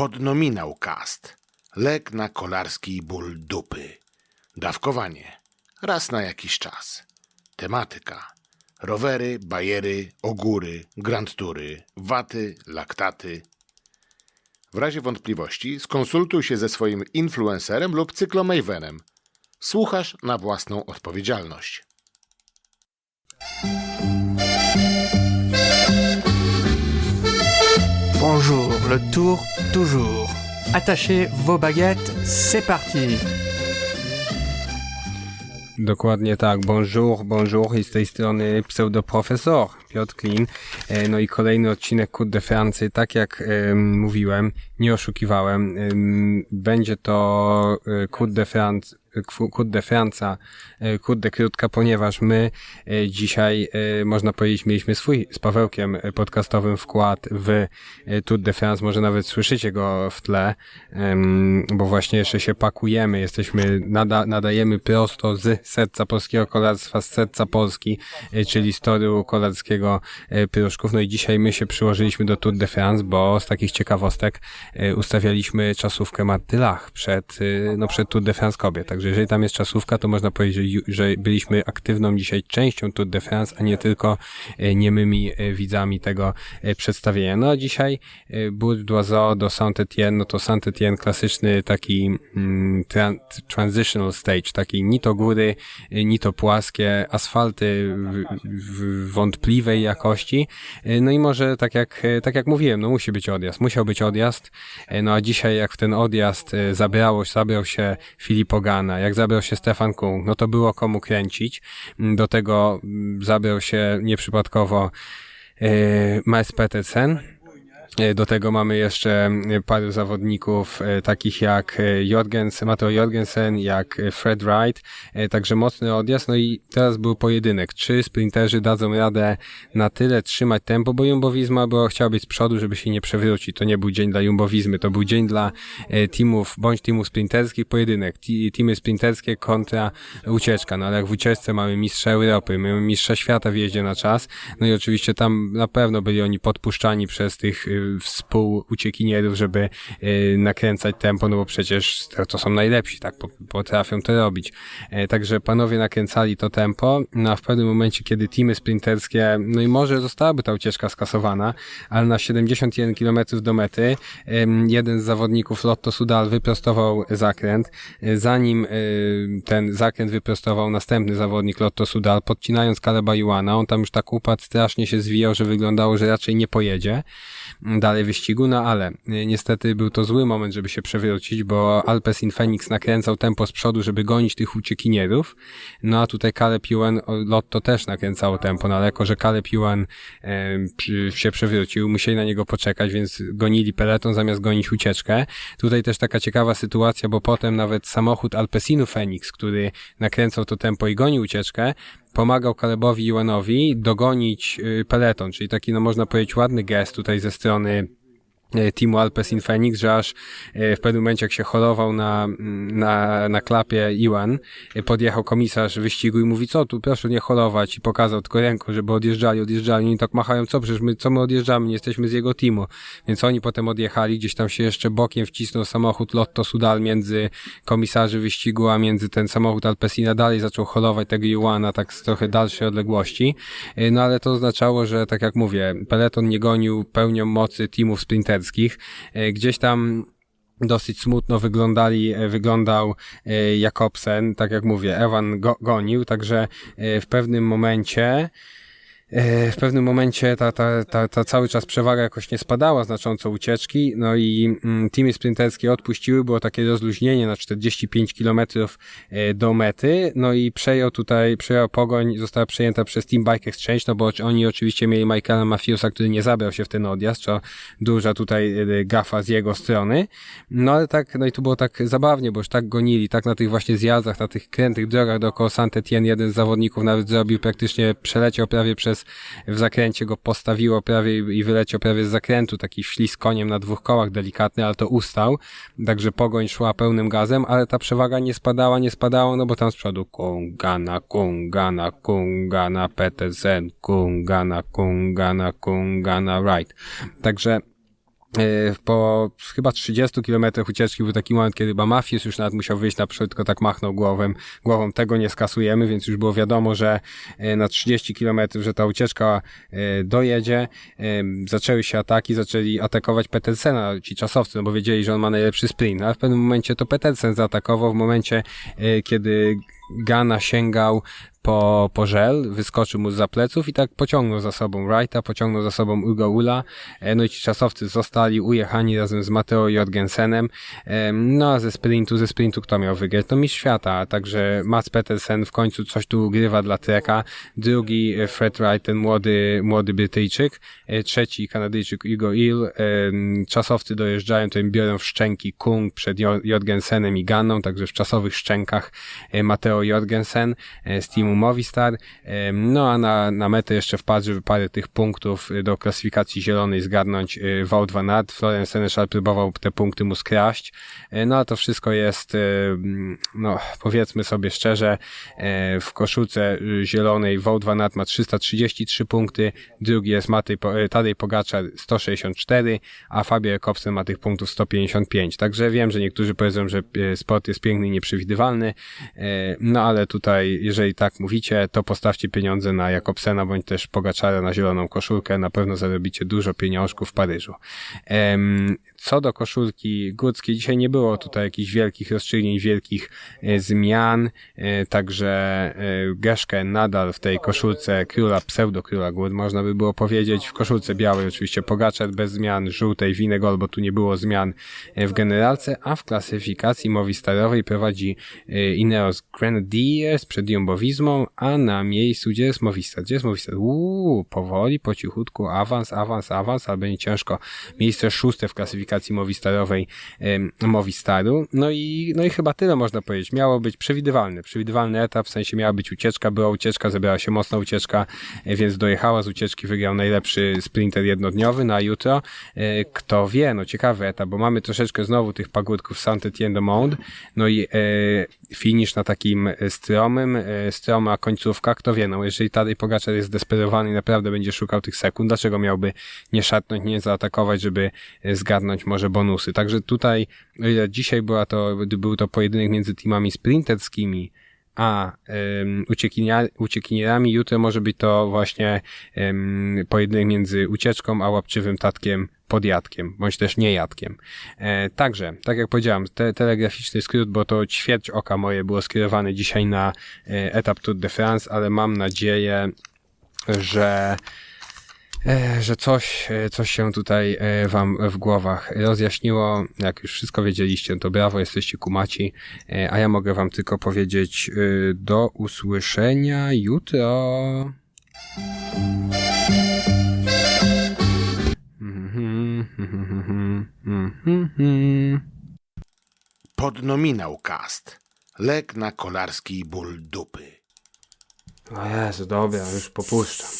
Podnominał cast. Lek na kolarski ból dupy. Dawkowanie. Raz na jakiś czas. Tematyka. Rowery, bajery, ogóry, grand tury, waty, laktaty. W razie wątpliwości skonsultuj się ze swoim influencerem lub cyklomejwenem. Słuchasz na własną odpowiedzialność. Bonjour, le tour toujours. Attachez vos baguettes, c'est parti. Dokładnie tak. Bonjour, bonjour i z tej strony pseudoprofesor Piotr Klin. E, No i kolejny odcinek Coup de France. Tak jak em, mówiłem, nie oszukiwałem. em, Będzie to e, Coup de France Coup de Franca, e, Coup de Krótka, ponieważ my e, dzisiaj, e, można powiedzieć, mieliśmy swój z Pawełkiem e, podcastowym wkład w e, Tour de France. Może nawet słyszycie go w tle, bo właśnie jeszcze się pakujemy. Jesteśmy, nada, nadajemy prosto z serca polskiego kolarstwa, z serca Polski, e, czyli z toru kolarskiego e, Pruszków. No i dzisiaj my się przyłożyliśmy do Tour de France, bo z takich ciekawostek e, ustawialiśmy czasówkę Marty Lach przed, e, no przed Tour de France kobiet. Także jeżeli tam jest czasówka, to można powiedzieć, że, byliśmy aktywną dzisiaj częścią Tour de France, a nie tylko niemymi widzami tego przedstawienia. No a dzisiaj Bourg d'Oiseau do Saint-Étienne, no to Saint-Étienne klasyczny taki mm, tran- transitional stage, taki ni to góry, ni to płaskie, asfalty w, w jakości. E, No i może tak jak, e, tak jak mówiłem, no musi być odjazd, musiał być odjazd. E, No a dzisiaj jak w ten odjazd zabrało, zabrał się Filip Ogana, jak zabrał się Stefan Kung, no to było komu kręcić. Mm, Do tego mm, zabrał się nieprzypadkowo Mers Petersen. E, Do tego mamy jeszcze e, paru zawodników e, takich jak Jorgens, Matteo Jorgensen, jak Fred Wright, także mocny odjazd. No i teraz był pojedynek. Czy sprinterzy dadzą radę na tyle trzymać tempo, bo Jumbowizma była, chciała być z przodu, żeby się nie przewrócić. To nie był dzień dla Jumbowizmy, to był dzień dla teamów, bądź teamów sprinterskich, pojedynek. Teamy sprinterskie kontra ucieczka. No ale jak w ucieczce mamy mistrza Europy, mamy mistrza świata w jeździe na czas, no i oczywiście tam na pewno byli oni podpuszczani przez tych współuciekinierów, żeby y, nakręcać tempo, no bo przecież to, są najlepsi, tak, po- potrafią to robić. E, Także panowie nakręcali to tempo, no a w pewnym momencie, kiedy teamy sprinterskie, no i może zostałaby ta ucieczka skasowana, ale na 71 km do mety jeden z zawodników Lotto Sudal wyprostował zakręt, E, zanim ten zakręt wyprostował następny zawodnik Lotto Sudal, podcinając Kaleba Iwana, on tam już tak upadł, strasznie się zwijał, że wyglądało, że raczej nie pojedzie dalej wyścigu, no ale y, niestety był to zły moment, żeby się przewrócić, bo Alpes in Phoenix nakręcał tempo z przodu, żeby gonić tych uciekinierów, no a tutaj Caleb Ewan, Lotto też nakręcało tempo, no ale jako, że Caleb Ewan e, się przewrócił, musieli na niego poczekać, więc gonili peleton zamiast gonić ucieczkę. Tutaj też taka ciekawa sytuacja, bo potem nawet samochód Alpesinu Phoenix, który nakręcał to tempo i gonił ucieczkę, pomagał Calebowi Iwanowi dogonić y, peleton, czyli taki, no można powiedzieć, ładny gest tutaj ze strony teamu Alpes in Phoenix, że aż e, w pewnym momencie jak się chorował na, na, na klapie Iwan, e, podjechał komisarz wyścigu i mówi, co tu, proszę nie chorować i pokazał tylko ręką, żeby odjeżdżali, odjeżdżali i tak machają, co przecież my, co my odjeżdżamy, nie jesteśmy z jego teamu. Więc oni potem odjechali, gdzieś tam się jeszcze bokiem wcisnął samochód Lotto Sudal między komisarzy wyścigu, a między ten samochód Alpesina dalej zaczął holować tego Iwana tak z trochę dalszej odległości. E, No ale to oznaczało, że tak jak mówię, peleton nie gonił pełnią mocy teamów sprinterskich. E, Gdzieś tam dosyć smutno wyglądali, e, wyglądał e, Jakobsen, tak jak mówię, Ewan go, gonił, także w pewnym momencie W pewnym momencie ta, ta, ta, ta cały czas przewaga jakoś nie spadała znacząco ucieczki, no i mm, teamy sprinterskie odpuściły, było takie rozluźnienie na 45 km do mety, no i przejął tutaj, przejął pogoń, została przejęta przez Team Bike Exchange, no bo oni oczywiście mieli Michaela Matthewsa, który nie zabrał się w ten odjazd, co duża tutaj e, gafa z jego strony, no ale tak, no i tu było tak zabawnie, bo już tak gonili, tak na tych właśnie zjazdach, na tych krętych drogach dookoła Saint-Étienne, jeden z zawodników nawet zrobił praktycznie, przeleciał prawie przez, w zakręcie go postawiło prawie i wyleciał prawie z zakrętu, taki ślizg koniem na dwóch kołach delikatny, ale to ustał, także pogoń szła pełnym gazem, ale ta przewaga nie spadała, nie spadała, no bo tam z przodu Kungana, Kungana, Kungana, Petersen, Kungana, Kungana, Kungana, Wright. Także Po chyba 30 kilometrach ucieczki był taki moment, kiedy chyba Mafius już nawet musiał wyjść naprzód, tylko tak machnął głową, głową tego nie skasujemy, więc już było wiadomo, że e, na 30 kilometrów, że ta ucieczka e, dojedzie. E, Zaczęły się ataki, zaczęli atakować Petersena, ci czasowcy, no bo wiedzieli, że on ma najlepszy sprint, ale w pewnym momencie to Petersen zaatakował, w momencie, e, kiedy Gana sięgał po, po żel, wyskoczył mu za pleców i tak pociągnął za sobą Wrighta, pociągnął za sobą Ugo Ula, e, no i ci czasowcy zostali ujechani razem z Mateo Jorgensenem, Em, no a ze sprintu, ze sprintu kto miał wygrać? No mistrz świata, także Mats Petersen w końcu coś tu ugrywa dla Treka, drugi e, Fred Wright, ten młody, młody Brytyjczyk, e, trzeci Kanadyjczyk Ugo Ill, em, czasowcy dojeżdżają, to im biorą w szczęki Kung przed Jo- Jorgensenem i Ganną, także w czasowych szczękach e, Mateo Jorgensen e, z teamu Movistar. Em, No a na, na metę jeszcze wpadł, żeby parę tych punktów e, do klasyfikacji zielonej zgarnąć Wout van Aert. Florian Seneschal próbował te punkty mu skraść. E, No a to wszystko jest, e, mm, no powiedzmy sobie szczerze, e, w koszulce e, zielonej Wout van Aert ma 333 punkty, drugi jest Matej, Tadej Pogaczar 164, a Fabio Jakobsen ma tych punktów 155. Także wiem, że niektórzy powiedzą, że sport jest piękny i nieprzewidywalny, no ale tutaj, jeżeli tak mówicie, to postawcie pieniądze na Jakobsena bądź też Pogaczara na zieloną koszulkę, na pewno zarobicie dużo pieniążków w Paryżu. Co do koszulki górskiej, dzisiaj nie było tutaj jakichś wielkich rozstrzygnięć, wielkich e, zmian, e, także e, Geszkę nadal w tej koszulce króla, pseudo króla gór, można by było powiedzieć, w koszulce białej oczywiście Pogaczar bez zmian, żółtej Winegol, bo tu nie było zmian w generalce, a w klasyfikacji Movistarowej prowadzi Ineos Grenadiers przed A na miejscu, gdzie jest Movistar? Gdzie jest Movistar? Uuu, powoli, po cichutku, awans, awans, awans, ale będzie ciężko. Miejsce szóste w klasyfikacji Movistarowej em, Movistaru. No i, no i chyba tyle można powiedzieć. Miało być przewidywalny, przewidywalny etap, w sensie miała być ucieczka, była ucieczka, zebrała się mocna ucieczka, e, więc dojechała z ucieczki, wygrał najlepszy sprinter jednodniowy na jutro. E, Kto wie, no ciekawy etap, bo mamy troszeczkę znowu tych pagórków Saint-Étienne-de-Monde, no i e, finish na takim e, stromym, e, stroma końcówka, kto wie, no jeżeli Tadej Pogaczar jest zdesperowany i naprawdę będzie szukał tych sekund, dlaczego miałby nie szatnąć, nie zaatakować, żeby e, zgarnąć może bonusy. Także tutaj, dzisiaj była to, był to pojedynek między teamami sprinterskimi, a um, uciekinierami jutro może być to właśnie um, pojedynek między ucieczką a łapczywym tatkiem podjadkiem, bądź też niejadkiem. E, także, tak jak powiedziałem, te, telegraficzny skrót, bo to ćwierć oka moje było skierowane dzisiaj na e, etap Tour de France, ale mam nadzieję, że e, że coś, e, coś się tutaj e, wam w głowach rozjaśniło. Jak już wszystko wiedzieliście, to brawo, jesteście kumaci, a ja mogę wam tylko powiedzieć do usłyszenia jutro. Podnominał cast. Lek na kolarski ból dupy. O Jezu, dobra, już popuszczam.